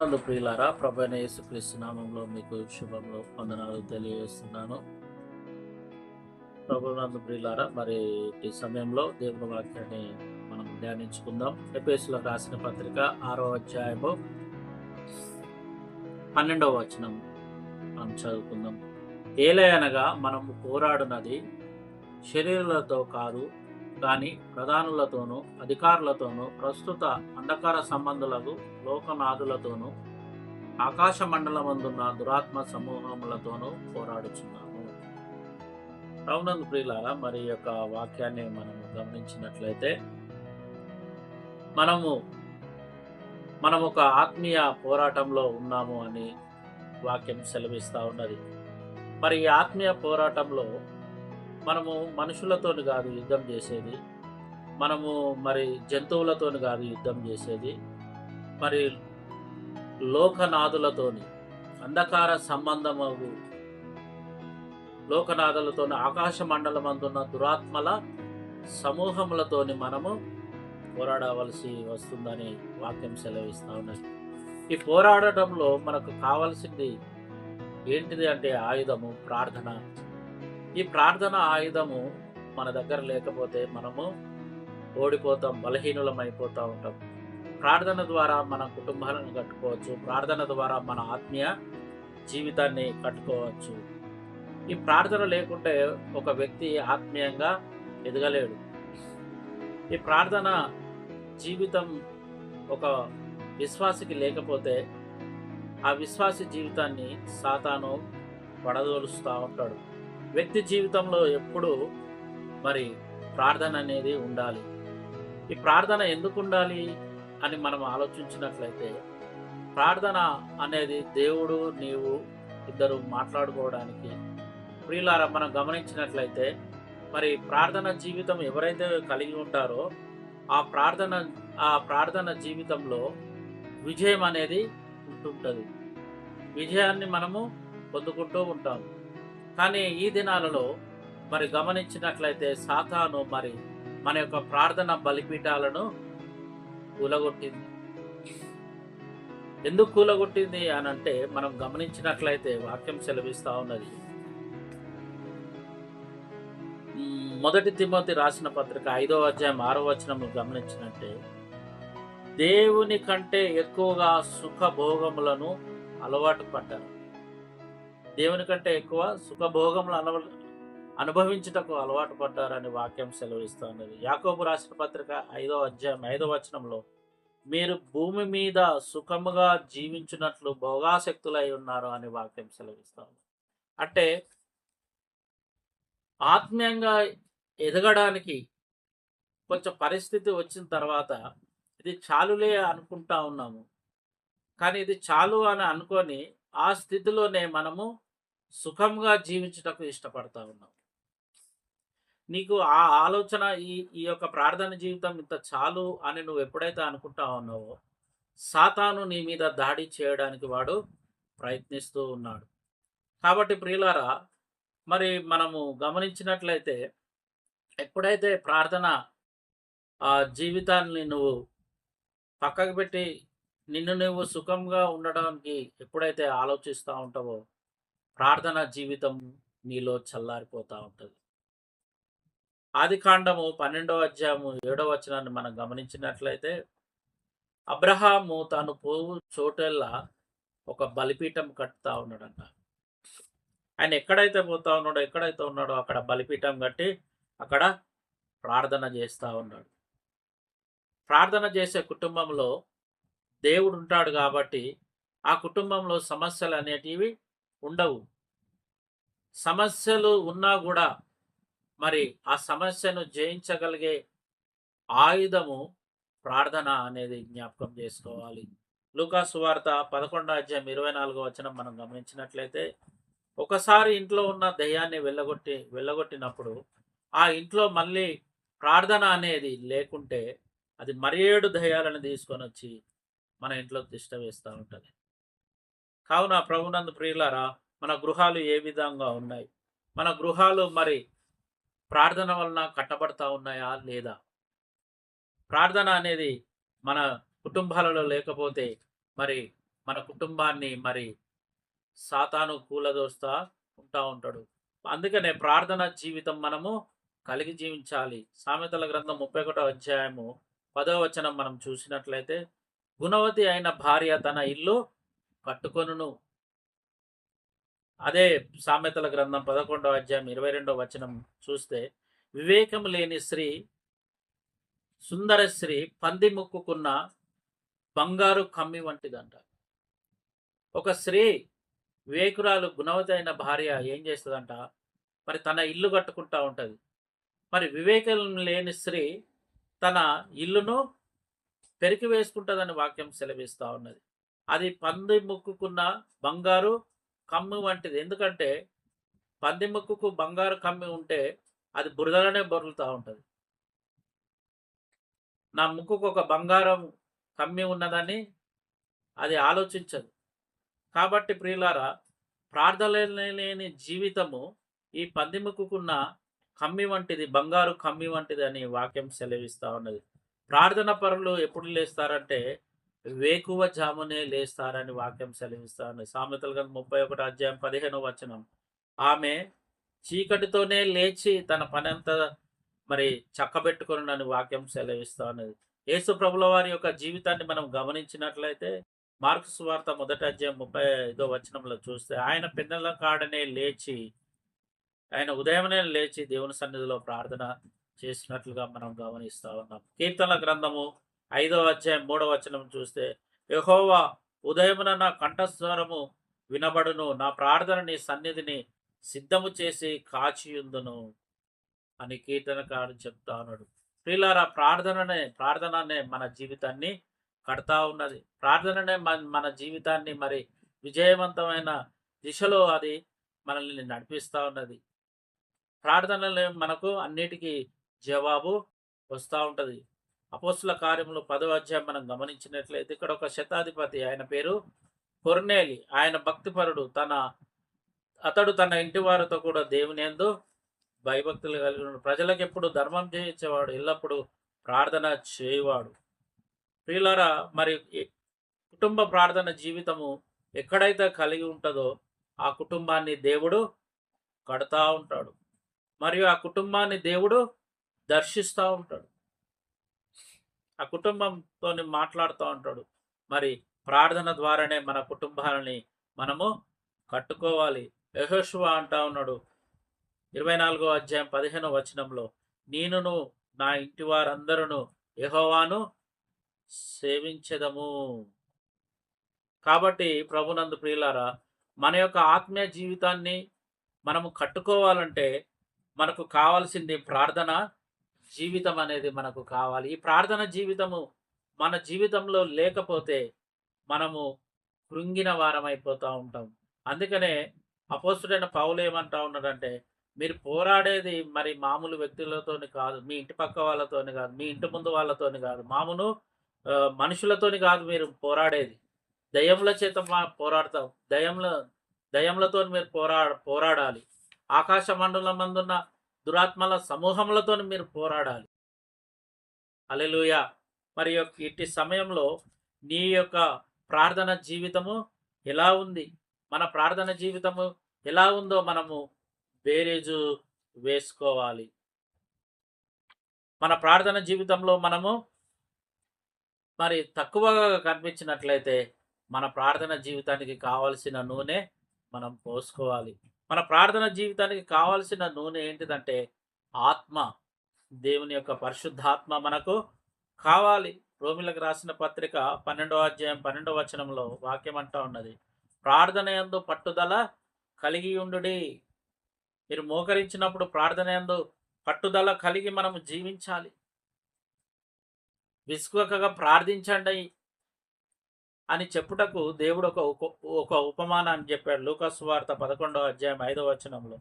నందు ప్రియులారా ప్రభైన యేసుక్రీస్తు నామంలో మీకు శుభంలో వందనాలు తెలియజేస్తున్నాను. ప్రభు నందు ప్రియులారా మరి ఈ సమయంలో దేవుని వాక్యాన్ని మనం ధ్యానించుకుందాం. ఎపిఎస్లో రాసిన పత్రిక ఆరో అధ్యాయము పన్నెండవ వచనం మనం చదువుకుందాం. ఏలయనగా మనము పోరాడునది శరీరాలతో కాదు కానీ ప్రధానులతోనూ అధికారులతోనూ ప్రస్తుత అంధకార సంబంధులకు లోకనాథులతోనూ ఆకాశ మండలమందున్న దురాత్మ సమూహములతోనూ పోరాడుచున్నాము. రౌనంద్ ప్రియులారా మరి యొక్క వాక్యాన్ని మనము గమనించినట్లయితే మనము మనం ఒక ఆత్మీయ పోరాటంలో ఉన్నాము అని వాక్యం సెలవిస్తూ ఉన్నది. మరి ఈ ఆత్మీయ పోరాటంలో మనము మనుషులతో కాదు యుద్ధం చేసేది. మనము మరి జంతువులతోని కాదు యుద్ధం చేసేది. మరి లోకనాథులతోని అంధకార సంబంధము లోకనాథులతోని ఆకాశ మండలమందున్న దురాత్మల సమూహములతోని మనము పోరాడవలసి వస్తుందని వాక్యం సెలవిస్తూ ఉన్నది. ఈ పోరాడటంలో మనకు కావాల్సింది ఏంటిది అంటే ఆయుధము ప్రార్థన. ఈ ప్రార్థన ఆయుధము మన దగ్గర లేకపోతే మనము ఓడిపోతాం బలహీనులం అయిపోతూ ఉంటాం. ప్రార్థన ద్వారా మన కుటుంబాలను కట్టుకోవచ్చు. ప్రార్థన ద్వారా మన ఆత్మీయ జీవితాన్ని కట్టుకోవచ్చు. ఈ ప్రార్థన లేకుంటే ఒక వ్యక్తి ఆత్మీయంగా ఎదగలేడు. ఈ ప్రార్థన జీవితం ఒక విశ్వాసికి లేకపోతే ఆ విశ్వాసి జీవితాన్ని సాతాను పడదోలుస్తూ ఉంటాడు. వ్యక్తి జీవితంలో ఎప్పుడు మరి ప్రార్థన అనేది ఉండాలి. ఈ ప్రార్థన ఎందుకు ఉండాలి అని మనం ఆలోచించినట్లయితే ప్రార్థన అనేది దేవుడు నీవు ఇద్దరు మాట్లాడుకోవడానికి ప్రియులారా మనం గమనించినట్లయితే మరి ప్రార్థన జీవితం ఎవరైతే కలిగి ఉంటారో ఆ ప్రార్థన ఆ ప్రార్థన జీవితంలో విజయం అనేది ఉంటుంటుంది. విజయాన్ని మనము పొందుకుంటూ ఉంటాము. కానీ ఈ దినాలలో మరి గమనించినట్లయితే సాతాను మరి మన యొక్క ప్రార్థన బలిపీఠాలను కూలగొట్టింది. ఎందుకు కూలగొట్టింది అని అంటే మనం గమనించినట్లయితే వాక్యం సెలవిస్తా ఉన్నది. మొదటి తిమ్మతి రాసిన పత్రిక ఐదో అధ్యాయం ఆరో వచనము గమనించినట్టే దేవుని కంటే ఎక్కువగా సుఖభోగములను అలవాటు పడ్డారు. దేవుని కంటే ఎక్కువ సుఖభోగములు అనవ అనుభవించుటకు అలవాటు పడ్డారని వాక్యం సెలవిస్తున్నది యాకోబు రాసిన పత్రిక ఐదో అధ్యాయం ఐదో వచనంలో మీరు భూమి మీద సుఖముగా జీవించినట్లు భోగాసక్తులై ఉన్నారు అని వాక్యం సెలవిస్తాను అంటే ఆత్మీయంగా ఎదగడానికి కొంచెం పరిస్థితి వచ్చిన తర్వాత ఇది చాలులే అనుకుంటా ఉన్నాము. కానీ ఇది చాలు అని అనుకొని ఆ స్థితిలోనే మనము సుఖంగా జీవించుటకు ఇష్టపడతా ఉన్నావు. నీకు ఆ ఆలోచన ఈ ఈ యొక్క ప్రార్థన జీవితం ఇంత చాలు అని నువ్వు ఎప్పుడైతే అనుకుంటా ఉన్నావో సాతాను నీ మీద దాడి చేయడానికి వాడు ప్రయత్నిస్తూ ఉన్నాడు. కాబట్టి ప్రియులారా మరి మనము గమనించినట్లయితే ఎప్పుడైతే ప్రార్థన ఆ జీవితాన్ని నువ్వు పక్కకు పెట్టి నిన్ను నువ్వు సుఖంగా ఉండడానికి ఎప్పుడైతే ఆలోచిస్తూ ఉంటావో ప్రార్థన జీవితం నీలో చల్లారిపోతూ ఉంటుంది. ఆది కాండము పన్నెండవ అధ్యాయము ఏడవ వచనాన్ని మనం గమనించినట్లయితే అబ్రహాము తాను పోవు చోటెల్లా ఒక బలిపీఠం కట్టుతా ఉన్నాడంట. ఆయన ఎక్కడైతే పోతా ఉన్నాడో ఎక్కడైతే ఉన్నాడో అక్కడ బలిపీఠం కట్టి అక్కడ ప్రార్థన చేస్తూ ఉన్నాడు. ప్రార్థన చేసే కుటుంబంలో దేవుడు ఉంటాడు కాబట్టి ఆ కుటుంబంలో సమస్యలు అనేటివి ఉండవు. సమస్యలు ఉన్నా కూడా మరి ఆ సమస్యను జయించగలిగే ఆయుధము ప్రార్థన అనేది జ్ఞాపకం చేసుకోవాలి. లూకాసు వార్త పదకొండో అధ్యాయం ఇరవై నాలుగో వచనం మనం గమనించినట్లయితే ఒకసారి ఇంట్లో ఉన్న దయ్యాన్ని వెళ్ళగొట్టి వెళ్ళగొట్టినప్పుడు ఆ ఇంట్లో మళ్ళీ ప్రార్థన అనేది లేకుంటే అది మరేడు దయ్యాలను తీసుకొని వచ్చి మన ఇంట్లో తిష్ట వేస్తూ ఉంటుంది. కావున ప్రభునందు ప్రియులారా మన గృహాలు ఏ విధంగా ఉన్నాయి? మన గృహాలు మరి ప్రార్థన వలన కట్టబడతా ఉన్నాయా లేదా? ప్రార్థన అనేది మన కుటుంబాలలో లేకపోతే మరి మన కుటుంబాన్ని మరి సాతాను కూలదోస్తా ఉంటా ఉంటాడు. అందుకనే ప్రార్థన జీవితం మనము కలిగి జీవించాలి. సామెతల గ్రంథం ముప్పై ఒకటో అధ్యాయము పదో వచనం మనం చూసినట్లయితే గుణవతి అయిన భార్య తన ఇల్లు కట్టుకొనును. అదే సామెతల గ్రంథం పదకొండవ అధ్యాయం ఇరవై రెండవ వచనం చూస్తే వివేకం లేని స్త్రీ సుందర స్త్రీ పంది ముక్కుకున్న బంగారు కమ్మి వంటిదంట. ఒక స్త్రీ వివేకురాలు గుణవతైన భార్య ఏం చేస్తుందంట? మరి తన ఇల్లు కట్టుకుంటా ఉంటుంది. మరి వివేకం లేని స్త్రీ తన ఇల్లును పెరికి వేసుకుంటుందని వాక్యం సెలవిస్తూ ఉన్నది. అది పంది ముక్కుకున్న బంగారు కమ్మి వంటిది. ఎందుకంటే పంది ముక్కుకు బంగారు కమ్మి ఉంటే అది బురదలోనే బొరులుతూ ఉంటుంది. నా ముక్కుకు ఒక బంగారం కమ్మి ఉన్నదని అది ఆలోచించదు. కాబట్టి ప్రియులారా ప్రార్థన లేని జీవితము ఈ పందిముక్కున్న కమ్మి వంటిది బంగారు కమ్మి వంటిది అని వాక్యం సెలవిస్తూ ఉన్నది. ప్రార్థన పరులు ఎప్పుడు లేస్తారంటే వేకువ జామునే లేస్తారని వాక్యం సెలవిస్తా సామెతలు గంట ముప్పై ఒకటి అధ్యాయం పదిహేను వచనం. ఆమె చీకటితోనే లేచి తన పనంత మరి చక్కబెట్టుకుని వాక్యం సెలవిస్తా యేసు ప్రభుల వారి యొక్క జీవితాన్ని మనం గమనించినట్లయితే మార్క్స్ వార్త మొదటి అధ్యాయం ముప్పై ఐదో వచనంలో చూస్తే ఆయన పిన్నెల కాడనే లేచి ఆయన ఉదయమనే లేచి దేవుని సన్నిధిలో ప్రార్థన చేసినట్లుగా మనం గమనిస్తా ఉన్నాం. కీర్తన గ్రంథము ఐదవ అధ్యాయం మూడవ వచనం చూస్తే యహోవా ఉదయమున నా కంఠస్వరము వినబడును నా ప్రార్థన నీ సన్నిధిని సిద్ధము చేసి కాచియుందును అని కీర్తనకారు చెప్తా ఉన్నాడు. ప్రియులారా ప్రార్థననే ప్రార్థననే మన జీవితాన్ని కడతా ఉన్నది. ప్రార్థననే మన మన జీవితాన్ని మరి విజయవంతమైన దిశలో అది మనల్ని నడిపిస్తూ ఉన్నది. ప్రార్థనలే మనకు అన్నిటికీ జవాబు వస్తూ ఉంటుంది. అపోస్తుల కార్యములు పదవ అధ్యాయం మనం గమనించినట్లయితే ఇక్కడ ఒక శతాధిపతి ఆయన పేరు కొర్నేలి. ఆయన భక్తిపరుడు. తన అతడు తన ఇంటి వారితో కూడా దేవుని ఎందు భయభక్తులు కలిగి ఉన్నాడు. ప్రజలకు ఎప్పుడు ధర్మం చేయించేవాడు ఎల్లప్పుడూ ప్రార్థన చేయవాడు. ప్రియులారా మరి కుటుంబ ప్రార్థన జీవితము ఎక్కడైతే కలిగి ఉంటుందో ఆ కుటుంబాన్ని దేవుడు కడతా ఉంటాడు. మరియు ఆ కుటుంబాన్ని దేవుడు దర్శిస్తూ ఉంటాడు. ఆ కుటుంబంతో మాట్లాడుతూ ఉంటాడు. మరి ప్రార్థన ద్వారానే మన కుటుంబాలని మనము కట్టుకోవాలి. యహోశువ అంటా ఉన్నాడు. ఇరవై నాలుగో అధ్యాయం పదిహేనో వచనంలో నేనును నా ఇంటి వారందరూ యహోవాను సేవించదము. కాబట్టి ప్రభునందు ప్రియులారా మన యొక్క ఆత్మీయ జీవితాన్ని మనము కట్టుకోవాలంటే మనకు కావాల్సింది ప్రార్థన జీవితం అనేది మనకు కావాలి. ఈ ప్రార్థన జీవితము మన జీవితంలో లేకపోతే మనము కృంగిన వారం అయిపోతూ ఉంటాం. అందుకనే అపోస్తుడైన పౌలు ఏమంటా ఉన్నాడంటే మీరు పోరాడేది మరి మామూలు వ్యక్తులతోని కాదు మీ ఇంటి పక్క వాళ్ళతోని కాదు మీ ఇంటి ముందు వాళ్ళతోని కాదు. మామూలు మనుషులతోని కాదు మీరు పోరాడేది. దయ్యముల చేత పోరాడతాం. దయ్యంల దయ్యములతో మీరు పోరా పోరాడాలి. ఆకాశ మండలం మందున్న దురాత్మల సమూహములతో మీరు పోరాడాలి. అలెలుయ మరి యొక్క ఇట్టి సమయంలో నీ యొక్క ప్రార్థన జీవితము ఎలా ఉంది? మన ప్రార్థన జీవితము ఎలా ఉందో మనము బేరేజు వేసుకోవాలి. మన ప్రార్థన జీవితంలో మనము మరి తక్కువగా కనిపించినట్లయితే మన ప్రార్థన జీవితానికి కావలసిన నూనె మనం పోసుకోవాలి. మన ప్రార్థన జీవితానికి కావలసిన నూనె ఏంటిదంటే ఆత్మ. దేవుని యొక్క పరిశుద్ధాత్మ మనకు కావాలి. రోమిలకు రాసిన పత్రిక పన్నెండవ అధ్యాయం పన్నెండవ వచనంలో వాక్యం అంటా ఉన్నది. ప్రార్థన యందు పట్టుదల కలిగి ఉండు మీరు మోకరించినప్పుడు ప్రార్థన యందు పట్టుదల కలిగి మనం జీవించాలి. విసుకగా ప్రార్థించండి. అని చెప్పుటకు దేవుడు ఒక ఉప- ఒక ఉపమానాన్ని చెప్పాడు. లూకాసు వార్త పదకొండవ అధ్యాయం ఐదవ వచనంలో.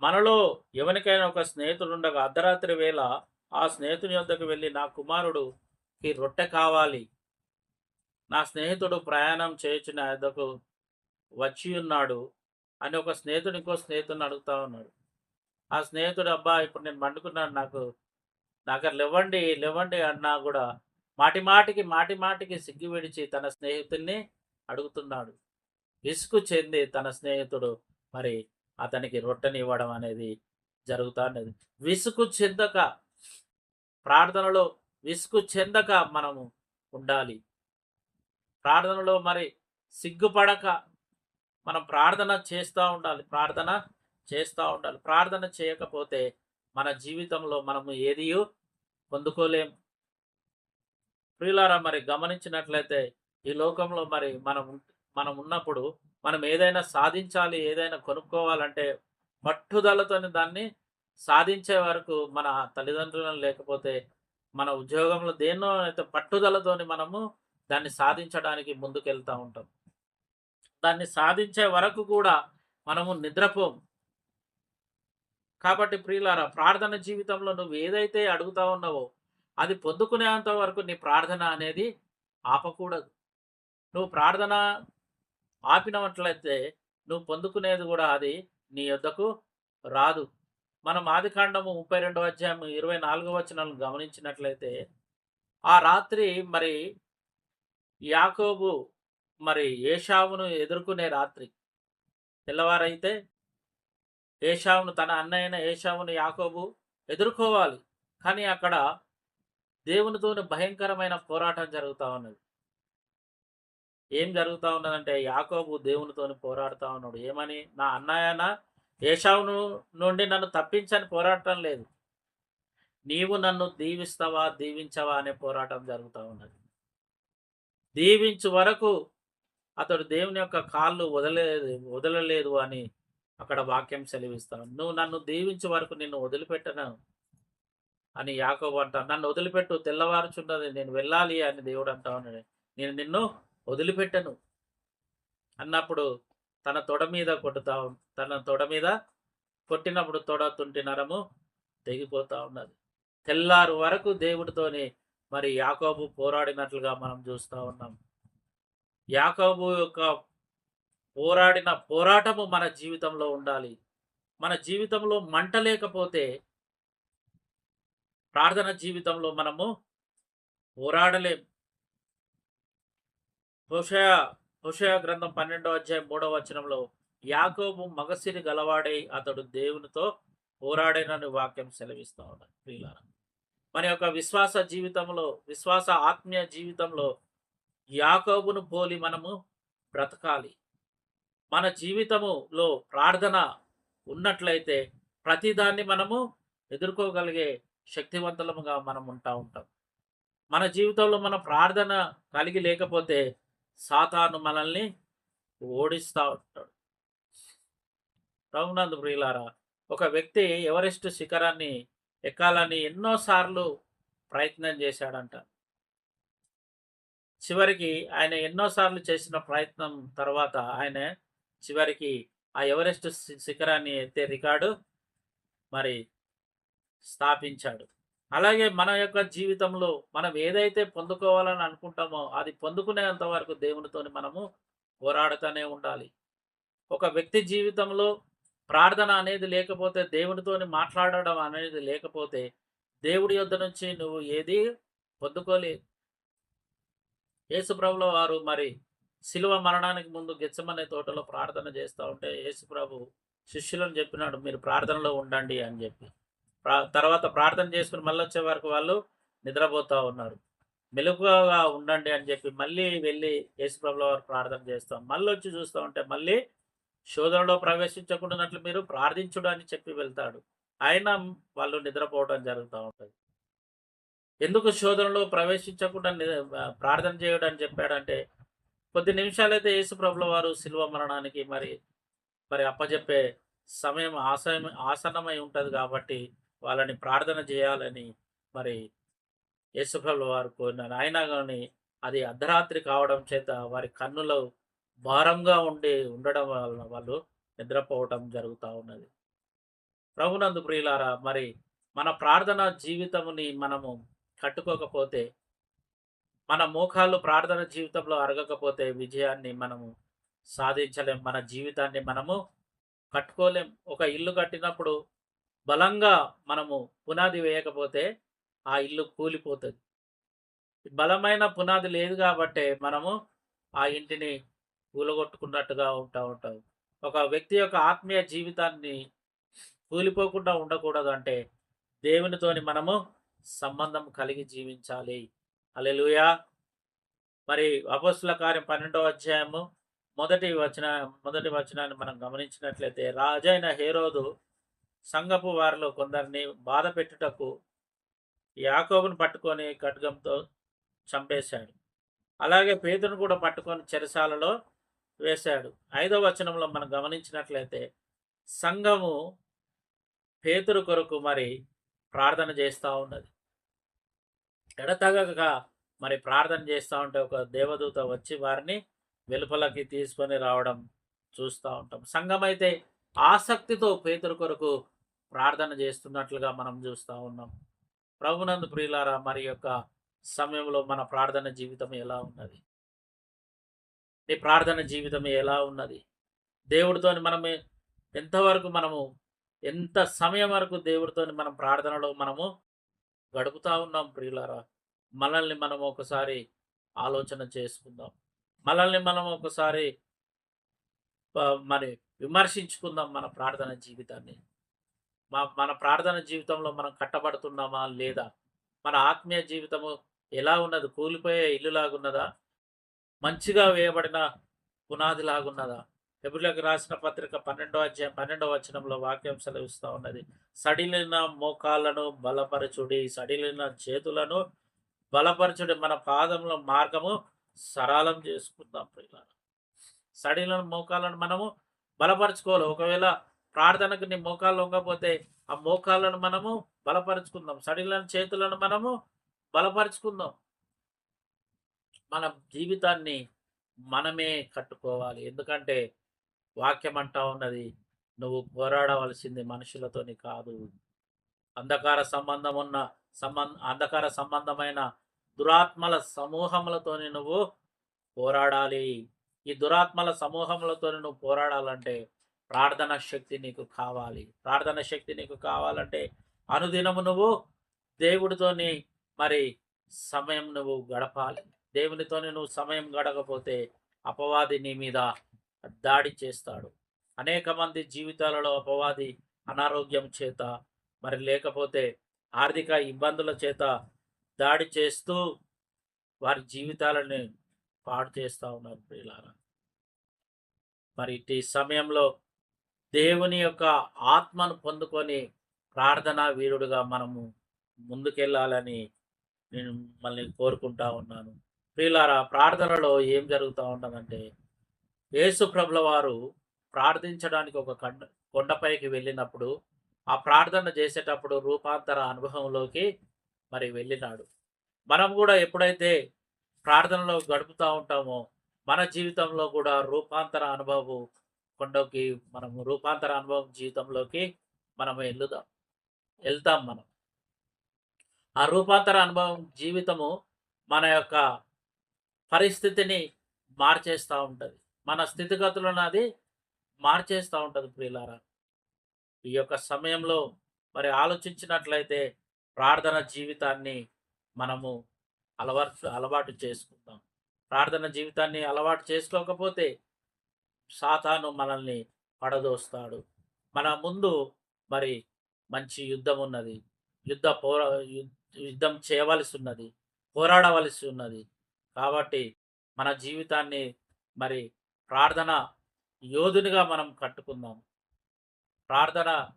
మనలో ఎవరికైనా ఒక స్నేహితుడు ఉండగా అర్ధరాత్రి వేళ ఆ స్నేహితుని వద్దకు వెళ్ళి నా కుమారుడుకి రొట్టె కావాలి. నా స్నేహితుడు ప్రయాణం చేయొచ్చిన నా వచ్చి ఉన్నాడు అని ఒక స్నేహితుడు ఇంకో స్నేహితుడిని అడుగుతా ఉన్నాడు. ఆ స్నేహితుడు అబ్బా ఇప్పుడు నేను మండుకున్నాను. నాకు నాకు లేవండి లేవండి అన్నా కూడా మాటి మాటికి మాటి మాటికి సిగ్గు విడిచి తన స్నేహితుడిని అడుగుతున్నాడు. విసుగు చెంది తన స్నేహితుడు మరి అతనికి రొట్టెని ఇవ్వడం అనేది జరుగుతా విసుగు చెందక ప్రార్థనలో విసుగు చెందక మనము ఉండాలి. ప్రార్థనలో మరి సిగ్గుపడక మనం ప్రార్థన చేస్తూ ఉండాలి. ప్రార్థన చేస్తూ ఉండాలి. ప్రార్థన చేయకపోతే మన జీవితంలో మనము ఏది పొందుకోలేం. ప్రియులారా మరి గమనించినట్లయితే ఈ లోకంలో మరి మనం మనం ఉన్నప్పుడు మనం ఏదైనా సాధించాలి ఏదైనా కొనుక్కోవాలంటే పట్టుదలతో దాన్ని సాధించే వరకు మన తల్లిదండ్రులను లేకపోతే మన ఉద్యోగంలో దేన్నో అయితే పట్టుదలతోని మనము దాన్ని సాధించడానికి ముందుకెళ్తూ ఉంటాం. దాన్ని సాధించే వరకు కూడా మనము నిద్రపోం. కాబట్టి ప్రియులారా ప్రార్థన జీవితంలో నువ్వు ఏదైతే అడుగుతా ఉన్నావో అది పొందుకునేంత వరకు నీ ప్రార్థన అనేది ఆపకూడదు. నువ్వు ప్రార్థన ఆపినట్లయితే నువ్వు పొందుకునేది కూడా అది నీ యొద్దకు రాదు. మనం ఆదికాండము ముప్పై రెండవ అధ్యాయం ఇరవై నాలుగవ వచనాలను గమనించినట్లయితే ఆ రాత్రి మరి యాకోబు మరి ఏషావును ఎదుర్కొనే రాత్రి. తెల్లవారైతే ఏషావును తన అన్నయ్యన ఏషావును యాకోబు ఎదుర్కోవాలి. కానీ అక్కడ దేవునితోని భయంకరమైన పోరాటం జరుగుతూ ఉన్నది. ఏం జరుగుతూ ఉన్నదంటే యాకోబు దేవునితోని పోరాడుతూ ఉన్నాడు. ఏమని? నా అన్నయ్యన ఏషావును నుండి నన్ను తప్పించని పోరాటం లేదు. నీవు నన్ను దీవిస్తావా దీవించవా అనే పోరాటం జరుగుతూ ఉన్నది. దీవించు వరకు అతడు దేవుని యొక్క కాళ్ళు వదలలేదు వదలలేదు అని అక్కడ వాక్యం సెలవిస్తాను నువ్వు నన్ను దీవించే వరకు నిన్ను వదిలిపెట్టను. అని యాకోబు అంటాను నన్ను వదిలిపెట్టు తెల్లవారుచున్నది నేను వెళ్ళాలి అని దేవుడు అంటా ఉన్నాడు. నేను నిన్ను వదిలిపెట్టను. అన్నప్పుడు తన తొడ మీద కొట్టుతా తన తొడ మీద కొట్టినప్పుడు తొడ తుంటి నరము తెగిపోతా ఉన్నది. తెల్లారు వరకు దేవుడితోనే మరి యాకోబు పోరాడినట్లుగా మనం చూస్తూ ఉన్నాం. యాకోబు యొక్క పోరాడిన పోరాటము మన జీవితంలో ఉండాలి. మన జీవితంలో మంట లేకపోతే ప్రార్థన జీవితంలో మనము పోరాడలేం. హోషయ హోషయ గ్రంథం పన్నెండవ అధ్యాయం మూడవ వచనంలో యాకోబు మగసిరి గలవాడై అతడు దేవునితో పోరాడేనని వాక్యం సెలవిస్తూ ఉన్నాడు ప్రియులారా. మన యొక్క విశ్వాస జీవితంలో విశ్వాస ఆత్మీయ జీవితంలో యాకోబును పోలి మనము బ్రతకాలి. మన జీవితములో ప్రార్థన ఉన్నట్లయితే ప్రతిదాన్ని మనము ఎదుర్కోగలిగే శక్తివంతులముగా మనం ఉంటా ఉంటాం. మన జీవితంలో మన ప్రార్థన కలిగి లేకపోతే సాతాను మనల్ని ఓడిస్తూ ఉంటాడు. రఘునంద్ ప్రియులారా ఒక వ్యక్తి ఎవరెస్ట్ శిఖరాన్ని ఎక్కాలని ఎన్నోసార్లు ప్రయత్నం చేశాడంట. చివరికి ఆయన ఎన్నోసార్లు చేసిన ప్రయత్నం తర్వాత ఆయన చివరికి ఆ ఎవరెస్ట్ శిఖరాన్ని ఎత్తే రికార్డు మరి స్థాపించాడు. అలాగే మన యొక్క జీవితంలో మనం ఏదైతే పొందుకోవాలని అనుకుంటామో అది పొందుకునేంత వరకు దేవునితో మనము పోరాడుతూనే ఉండాలి. ఒక వ్యక్తి జీవితంలో ప్రార్థన అనేది లేకపోతే దేవునితోని మాట్లాడడం అనేది లేకపోతే దేవుడి యొద్ద నుంచి నువ్వు ఏది పొందుకోలేదు. యేసుప్రభుల వారు మరి శిలువ మరణానికి ముందు గెచ్చమనే తోటలో ప్రార్థన చేస్తూ ఉంటే యేసుప్రభు శిష్యులను చెప్పినాడు మీరు ప్రార్థనలో ఉండండి అని చెప్పి. తర్వాత ప్రార్థన చేసుకుని మళ్ళీ వచ్చే వరకు వాళ్ళు నిద్రపోతూ ఉన్నారు. మెలకుగా ఉండండి అని చెప్పి మళ్ళీ వెళ్ళి యేసుప్రభుల వారు ప్రార్థన చేస్తాం మళ్ళీ వచ్చి చూస్తూ ఉంటే మళ్ళీ శోధనలో ప్రవేశించకుండానట్లు మీరు ప్రార్థించుడు అని చెప్పి వెళ్తాడు. అయినా వాళ్ళు నిద్రపోవడం జరుగుతూ ఉంటుంది. ఎందుకు శోధనలో ప్రవేశించకుండా ప్రార్థన చేయడం అని చెప్పాడంటే కొద్ది నిమిషాలైతే యేసుప్రభుల వారు శిల్వ మరణానికి మరి మరి అప్పచెప్పే సమయం ఆసయం ఆసన్నమై ఉంటుంది కాబట్టి వాళ్ళని ప్రార్థన చేయాలని మరి యేసుప్రభు వారు కోరినారు అయినా కానీ అది అర్ధరాత్రి కావడం చేత వారి కన్నులో భారంగా ఉండి ఉండడం వలన వాళ్ళు నిద్రపోవటం జరుగుతూ ఉన్నది. ప్రభునందు ప్రియులారా మరి మన ప్రార్థన జీవితముని మనము కట్టుకోకపోతే మన మోకాళ్ళు ప్రార్థన జీవితంలో అరగకపోతే విజయాన్ని మనము సాధించలేం మన జీవితాన్ని మనము కట్టుకోలేం. ఒక ఇల్లు కట్టినప్పుడు బలంగా మనము పునాది వేయకపోతే ఆ ఇల్లు కూలిపోతుంది. బలమైన పునాది లేదు కాబట్టే మనము ఆ ఇంటిని కూలగొట్టుకున్నట్టుగా ఉంటా ఉంటాం. ఒక వ్యక్తి యొక్క ఆత్మీయ జీవితాన్ని కూలిపోకుండా ఉండకూడదు అంటే దేవునితోని మనము సంబంధం కలిగి జీవించాలి. అలెలుయా మరి అపస్సుల కార్యం పన్నెండవ అధ్యాయము మొదటి వచన మొదటి వచనాన్ని మనం గమనించినట్లయితే రాజైన హేరోదు సంగపు వారిలో కొందరిని బాధ పెట్టుటకు యాకోబును పట్టుకొని ఖడ్గంతో చంపేశాడు. అలాగే పేదను కూడా పట్టుకొని చెరసాలలో వేశాడు. ఐదో వచనంలో మనం గమనించినట్లయితే సంఘము పేతురు కొరకు మరి ప్రార్థన చేస్తూ ఉన్నది. ఎడతగక మరి ప్రార్థన చేస్తూ ఉంటే ఒక దేవదూత వచ్చి వారిని వెలుపలకి తీసుకొని రావడం చూస్తూ ఉంటాం. సంఘం అయితే ఆసక్తితో పేతురు కొరకు ప్రార్థన చేస్తున్నట్లుగా మనం చూస్తూ ఉన్నాం. ప్రభునందు ప్రియులారా మరి యొక్క సమయంలో మన ప్రార్థన జీవితం ఎలా ఉన్నది? నీ ప్రార్థన జీవితం ఎలా ఉన్నది? దేవుడితో మనం ఎంతవరకు మనము ఎంత సమయం వరకు దేవుడితో మనం ప్రార్థనలో మనము గడుపుతూ ఉన్నాం ప్రియులారా? మనల్ని మనం ఒకసారి ఆలోచన చేసుకుందాం. మనల్ని మనం ఒకసారి మరి విమర్శించుకుందాం మన ప్రార్థన జీవితాన్ని. మా మన ప్రార్థన జీవితంలో మనం కట్టబడుతున్నామా లేదా? మన ఆత్మీయ జీవితము ఎలా ఉన్నది? కూలిపోయే ఇల్లులాగున్నదా మంచిగా వేయబడిన పునాది లాగున్నదా? ఎబులకు రాసిన పత్రిక పన్నెండో అధ్యాయం పన్నెండో వచనంలో వాక్యం సెలవిస్తూ ఉన్నది. సడిలిన మోకాళ్ళను బలపరచుడి సడిలిన చేతులను బలపరచుడి మన పాదంలో మార్గము సరళం చేసుకుందాం ప్రియుల సడిలిన మోకాళ్ళను మనము బలపరచుకోవాలి. ఒకవేళ ప్రార్థనకు నీ మోకాళ్ళు లొంగపోతే ఆ మోకాళ్ళను మనము బలపరుచుకుందాం. సడిలను చేతులను మనము బలపరుచుకుందాం. మన జీవితాన్ని మనమే కట్టుకోవాలి. ఎందుకంటే వాక్యం అంటా ఉన్నది నువ్వు పోరాడవలసింది మనుషులతోని కాదు. అంధకార సంబంధం ఉన్న సంబంధ అంధకార సంబంధమైన దురాత్మల సమూహములతోని నువ్వు పోరాడాలి. ఈ దురాత్మల సమూహములతో నువ్వు పోరాడాలంటే ప్రార్థన శక్తి నీకు కావాలి. ప్రార్థన శక్తి నీకు కావాలంటే అనుదినము నువ్వు దేవుడితోని మరి సమయం నువ్వు గడపాలి. దేవునితోని నువ్వు సమయం గడకపోతే అపవాది నీ మీద దాడి చేస్తాడు. అనేక మంది జీవితాలలో అపవాది అనారోగ్యం చేత మరి లేకపోతే ఆర్థిక ఇబ్బందుల చేత దాడి చేస్తూ వారి జీవితాలని పాడు చేస్తూ ఉన్నారు ప్రియులారా. మరి ఇటు సమయంలో దేవుని యొక్క ఆత్మను పొందుకొని ప్రార్థనా వీరుడుగా మనము ముందుకెళ్ళాలని నేను మిమ్మల్ని కోరుకుంటా ఉన్నాను. ప్రియులారా ప్రార్థనలో ఏం జరుగుతూ ఉంటుందంటే యేసు ప్రభుల వారు ప్రార్థించడానికి ఒక కండ కొండపైకి వెళ్ళినప్పుడు ఆ ప్రార్థన చేసేటప్పుడు రూపాంతర అనుభవంలోకి మరి వెళ్ళినాడు. మనం కూడా ఎప్పుడైతే ప్రార్థనలో గడుపుతూ ఉంటామో. మన జీవితంలో కూడా రూపాంతర అనుభవం కొండకి మనం రూపాంతర అనుభవం జీవితంలోకి మనం వెళ్దాం వెళ్తాం మనం. ఆ రూపాంతర అనుభవం జీవితము మన యొక్క పరిస్థితిని మార్చేస్తూ ఉంటుంది. మన స్థితిగతులను అది మార్చేస్తూ ఉంటుంది ప్రియులారా. ఈ యొక్క సమయంలో మరి ఆలోచించినట్లయితే ప్రార్థన జీవితాన్ని మనము అలవాటు అలవాటు చేసుకుందాం. ప్రార్థన జీవితాన్ని అలవాటు చేసుకోకపోతే సాతాను మనల్ని పడదోస్తాడు. మన ముందు మరి మంచి యుద్ధం ఉన్నది. యుద్ధ పోరా యుద్ధం చేయవలసి ఉన్నది పోరాడవలసి ఉన్నది. కాబట్టి మన జీవితాన్ని మరి ప్రార్థన యోధునిగా మనం కట్టుకుందాం. ప్రార్థన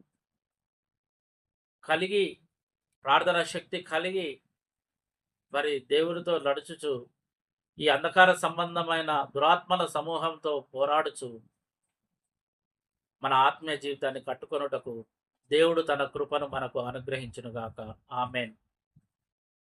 కలిగి ప్రార్థన శక్తి కలిగి మరి దేవుడితో నడుచుచు ఈ అంధకార సంబంధమైన దురాత్మల సమూహంతో పోరాడుచు మన ఆత్మీయ జీవితాన్ని కట్టుకొనుటకు దేవుడు తన కృపను మనకు అనుగ్రహించునుగాక. ఆమెన్.